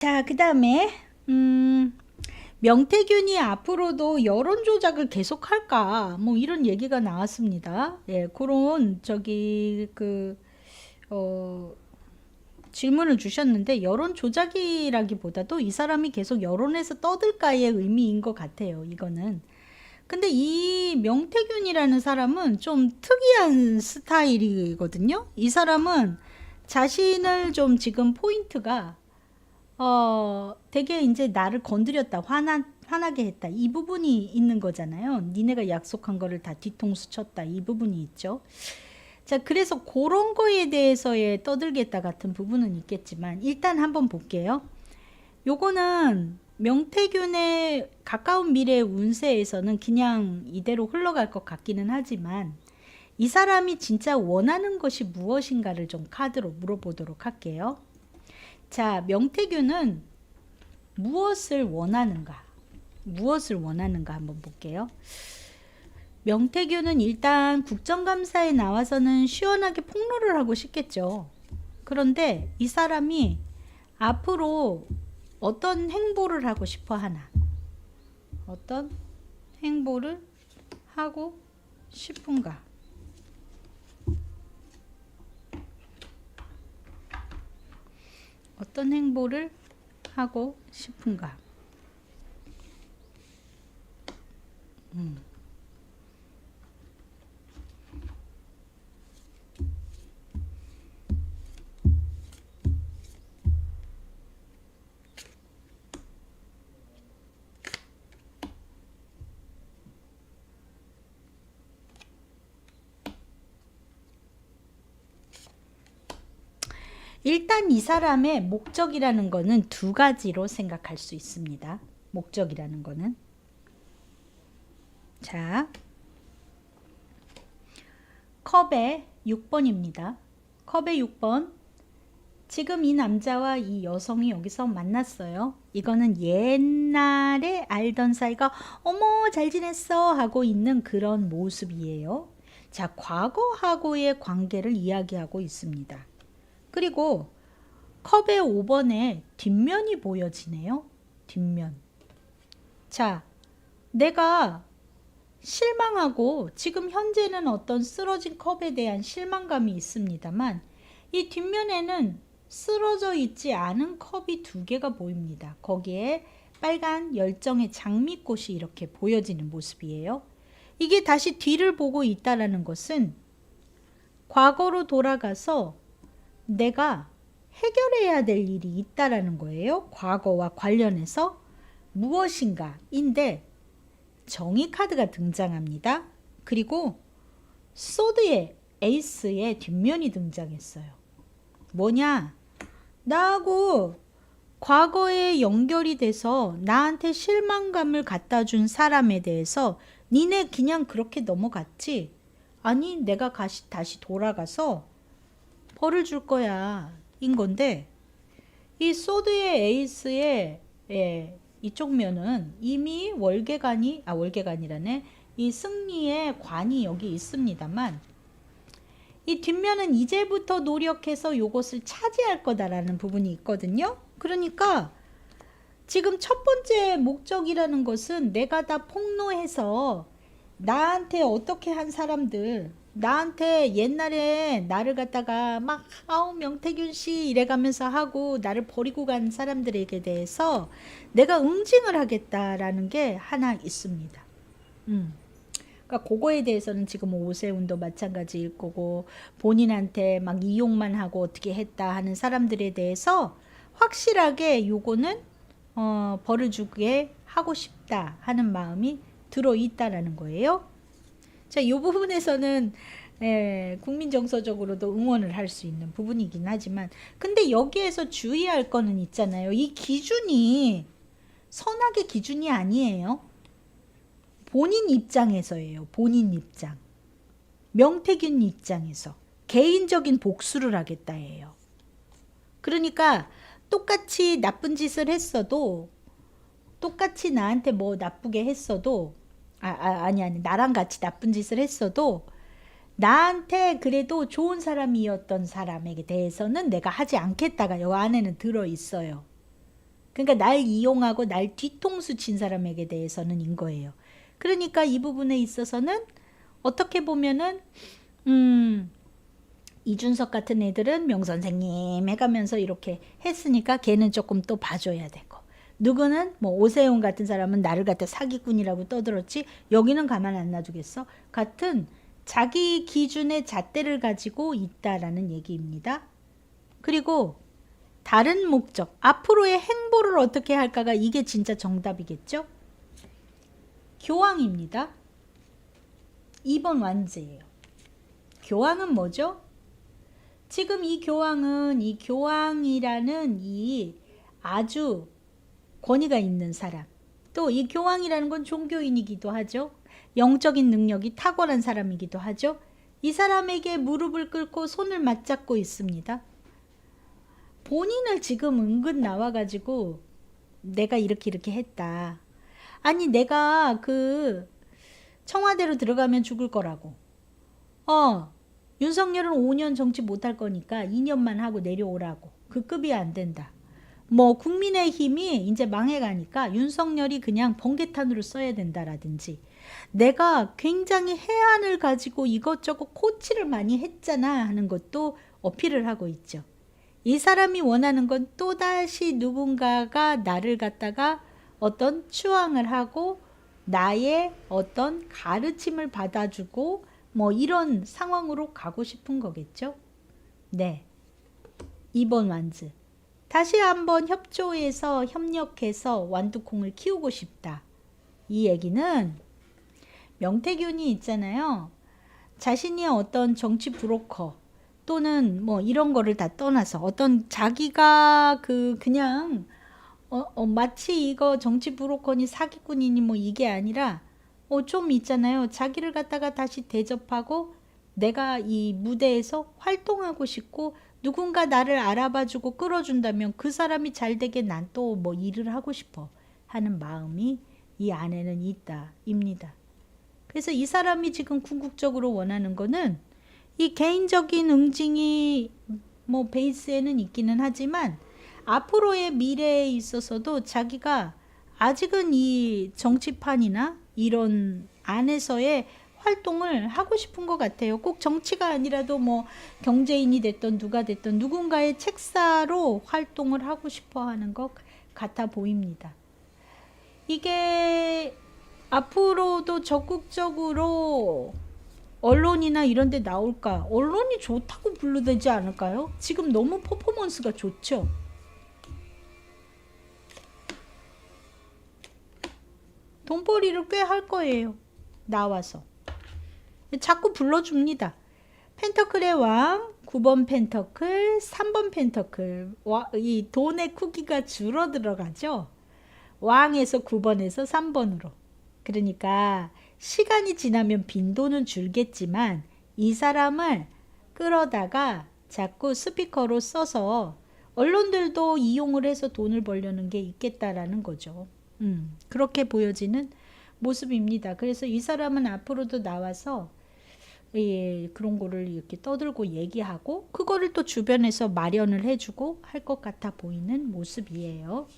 자, 그 다음에, 음, 명태균이 앞으로도 여론 조작을 계속할까? 뭐 이런 얘기가 나왔습니다. 예, 그런 저기 그 어, 질문을 주셨는데 여론 조작이라기보다도 이 사람이 계속 여론에서 떠들까의 의미인 것 같아요. 이거는. 근데 이 명태균이라는 사람은 좀 특이한 스타일이거든요. 이 사람은 자신을 좀 지금 포인트가 어, 되게 이제 나를 건드렸다, 화나, 화나게 했다. 이 부분이 있는 거잖아요. 니네가 약속한 거를 다 뒤통수 쳤다. 이 부분이 있죠. 자, 그래서 그런 거에 대해서의 떠들겠다 같은 부분은 있겠지만, 일단 한번 볼게요. 요거는 명태균의 가까운 미래 운세에서는 그냥 이대로 흘러갈 것 같기는 하지만, 이 사람이 진짜 원하는 것이 무엇인가를 좀 카드로 물어보도록 할게요. 자, 명태균은 무엇을 원하는가? 무엇을 원하는가 한번 볼게요. 명태균은 일단 국정감사에 나와서는 시원하게 폭로를 하고 싶겠죠. 그런데 이 사람이 앞으로 어떤 행보를 하고 싶어 하나? 어떤 행보를 하고 싶은가? 어떤 행보를 하고 싶은가? 음. 일단 이 사람의 목적이라는 거는 두 가지로 생각할 수 있습니다. 목적이라는 거는. 자, 컵의 6번입니다. 컵의 6번. 지금 이 남자와 이 여성이 여기서 만났어요. 이거는 옛날에 알던 사이가 어머 잘 지냈어 하고 있는 그런 모습이에요. 자, 과거하고의 관계를 이야기하고 있습니다. 그리고 컵의 5번에 뒷면이 보여지네요. 뒷면. 자, 내가 실망하고 지금 현재는 어떤 쓰러진 컵에 대한 실망감이 있습니다만 이 뒷면에는 쓰러져 있지 않은 컵이 두 개가 보입니다. 거기에 빨간 열정의 장미꽃이 이렇게 보여지는 모습이에요. 이게 다시 뒤를 보고 있다라는 것은 과거로 돌아가서 내가 해결해야 될 일이 있다라는 거예요. 과거와 관련해서 무엇인가인데 정의 카드가 등장합니다. 그리고 소드의 에이스의 뒷면이 등장했어요. 뭐냐? 나하고 과거에 연결이 돼서 나한테 실망감을 갖다 준 사람에 대해서 니네 그냥 그렇게 넘어갔지? 아니, 내가 다시, 돌아가서 벌을 줄 거야. 인 건데, 이 소드의 에이스의 예, 이쪽 면은 이미 월계관이, 아, 월계관이라네. 이 승리의 관이 여기 있습니다만, 이 뒷면은 이제부터 노력해서 요것을 차지할 거다라는 부분이 있거든요. 그러니까 지금 첫 번째 목적이라는 것은 내가 다 폭로해서 나한테 어떻게 한 사람들, 나한테 옛날에 나를 갖다가 막 아우 명태균 씨 이래가면서 하고 나를 버리고 간 사람들에게 대해서 내가 응징을 하겠다라는 게 하나 있습니다. 음. 그러니까 그거에 대해서는 지금 오세훈도 마찬가지일 거고 본인한테 막 이용만 하고 어떻게 했다 하는 사람들에 대해서 확실하게 요거는 어, 벌을 주게 하고 싶다 하는 마음이 들어 있다라는 거예요. 자, 이 부분에서는 예, 국민 정서적으로도 응원을 할 수 있는 부분이긴 하지만 근데 여기에서 주의할 거는 있잖아요. 이 기준이 선악의 기준이 아니에요. 본인 입장에서예요. 본인 입장. 명태균 입장에서 개인적인 복수를 하겠다예요. 그러니까 똑같이 나쁜 짓을 했어도 똑같이 나한테 뭐 나쁘게 했어도 아, 아 아니 아니 나랑 같이 나쁜 짓을 했어도 나한테 그래도 좋은 사람이었던 사람에게 대해서는 내가 하지 않겠다가 요 안에는 들어 있어요. 그러니까 날 이용하고 날 뒤통수 친 사람에게 대해서는 인 거예요. 그러니까 이 부분에 있어서는 어떻게 보면은 음 이준석 같은 애들은 명 선생님 해가면서 이렇게 했으니까 걔는 조금 또 봐줘야 되고 누구는 뭐 오세훈 같은 사람은 나를 갖다 사기꾼이라고 떠들었지 여기는 가만 안 놔두겠어 같은 자기 기준의 잣대를 가지고 있다라는 얘기입니다. 그리고 다른 목적 앞으로의 행보를 어떻게 할까가 이게 진짜 정답이겠죠? 교황입니다. 2번 완제예요. 교황은 뭐죠? 지금 이 교황은 이 교황이라는 이 아주 권위가 있는 사람. 또 이 교황이라는 건 종교인이기도 하죠. 영적인 능력이 탁월한 사람이기도 하죠. 이 사람에게 무릎을 꿇고 손을 맞잡고 있습니다. 본인을 지금 은근 나와가지고 내가 이렇게 이렇게 했다. 아니, 내가 그 청와대로 들어가면 죽을 거라고. 어, 윤석열은 5년 정치 못할 거니까 2년만 하고 내려오라고. 그 급이 안 된다. 뭐 국민의힘이 이제 망해가니까 윤석열이 그냥 번개탄으로 써야 된다라든지 내가 굉장히 해안을 가지고 이것저것 코치를 많이 했잖아 하는 것도 어필을 하고 있죠. 이 사람이 원하는 건 또다시 누군가가 나를 갖다가 어떤 추앙을 하고 나의 어떤 가르침을 받아주고 뭐 이런 상황으로 가고 싶은 거겠죠. 네. 2번 완즈. 다시 한번 협조해서 협력해서 완두콩을 키우고 싶다. 이 얘기는 명태균이 있잖아요. 자신이 어떤 정치 브로커 또는 뭐 이런 거를 다 떠나서 어떤 자기가 그 그냥 어, 어 마치 이거 정치 브로커니 사기꾼이니 뭐 이게 아니라 어 좀 있잖아요. 자기를 갖다가 다시 대접하고 내가 이 무대에서 활동하고 싶고 누군가 나를 알아봐주고 끌어준다면 그 사람이 잘 되게 난 또 뭐 일을 하고 싶어 하는 마음이 이 안에는 있다입니다. 그래서 이 사람이 지금 궁극적으로 원하는 거는 이 개인적인 응징이 뭐 베이스에는 있기는 하지만 앞으로의 미래에 있어서도 자기가 아직은 이 정치판이나 이런 안에서의 활동을 하고 싶은 것 같아요. 꼭 정치가 아니라도 뭐 경제인이 됐던 누가 됐던 누군가의 책사로 활동을 하고 싶어 하는 것 같아 보입니다. 이게 앞으로도 적극적으로 언론이나 이런 데 나올까? 언론이 좋다고 분류되지 않을까요? 지금 너무 퍼포먼스가 좋죠. 돈벌이를 꽤 할 거예요. 나와서. 자꾸 불러줍니다. 펜터클의 왕, 9번 펜터클, 3번 펜터클. 와, 이 돈의 크기가 줄어 들어가죠. 왕에서 9번에서 3번으로. 그러니까 시간이 지나면 빈도는 줄겠지만 이 사람을 끌어다가 자꾸 스피커로 써서 언론들도 이용을 해서 돈을 벌려는 게 있겠다라는 거죠. 음, 그렇게 보여지는 모습입니다. 그래서 이 사람은 앞으로도 나와서 예, 그런 거를 이렇게 떠들고 얘기하고 그거를 또 주변에서 마련을 해주고 할 것 같아 보이는 모습이에요.